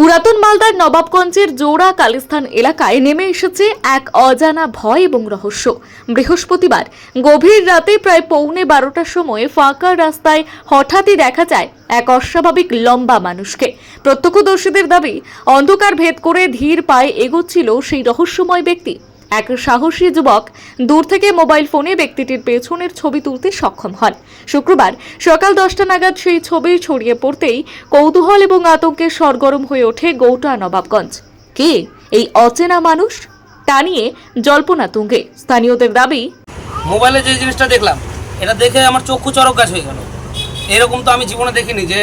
পুরাতন মালদার নবাবগঞ্জের জোড়া কালিস্থান এলাকায় নেমে এসেছে এক অজানা ভয় এবং রহস্য। বৃহস্পতিবার গভীর রাতে প্রায় পৌনে বারোটার সময় ফাঁকা রাস্তায় হঠাৎই দেখা যায় এক অস্বাভাবিক লম্বা মানুষকে। প্রত্যক্ষদর্শীদের দাবি, অন্ধকার ভেদ করে ধীর পায়ে এগোচ্ছিল সেই রহস্যময় ব্যক্তি। এক সাহসী যুবক দূর থেকে মোবাইল ফোনে ব্যক্তিটির পেছনের ছবি তুলতে সক্ষম হন। শুক্রবার সকাল দশটা নাগাদ সেই ছবি ছড়িয়ে পড়তেই কৌতূহল এবং আতঙ্কে সরগরম হয়ে ওঠে গৌটা নবাবগঞ্জ। কে? এই অচেনা মানুষ? তা নিয়ে জল্পনা তুঙ্গে। স্থানীয়দের দাবি মোবাইলে যে জিনিসটা দেখলাম এটা দেখে আমার চক্ষু চরক গাছ হয়ে গেল। এরকম তো আমি জীবনে দেখিনি যে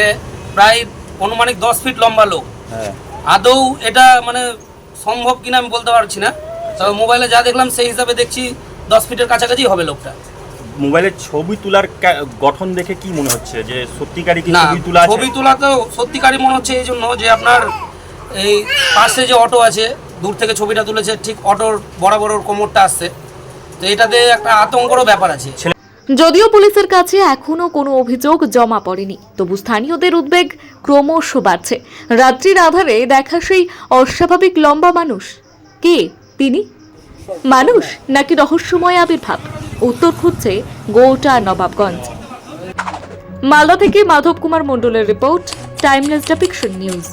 প্রায় অনুমানিক দশ ফিট লম্বা লোক। হ্যাঁ। আদৌ এটা মানে সম্ভব কিনা আমি বলতে পারছি না। তবে মোবাইলে যা দেখলাম সেই হিসাবে দেখছি দশ ফিটের কাছাকাছি হবে লোকটা। মোবাইলের ছবি তোলার গঠন দেখে কি মনে হচ্ছে? যে সত্যিকারই কি ছবি তোলা আছে? ছবি তোলা তো সত্যিকারই মনে হচ্ছে এই জন্য যে আপনার এই পাশে যে অটো আছে দূর থেকে ছবিটা তুলেছে ঠিক অটোর বরাবর ওর কোমরটা আসছে। তো এটাতে একটা আতঙ্করও ব্যাপার আছে। যদিও পুলিশের কাছে এখনও কোনো অভিযোগ জমা পড়েনি তবু স্থানীয়দের উদ্বেগ ক্রমশ বাড়ছে। রাত্রির আধারে দেখা সেই অস্বাভাবিক লম্বা মানুষ। কে? তিনি? মানুষ নাকি রহস্যময় আবির্ভাব? উত্তর খুঁজছে গোটা নবাবগঞ্জ। মালদা থেকে মাধব কুমার মণ্ডলের রিপোর্ট, টাইমলেস ডেপিকশন নিউজ।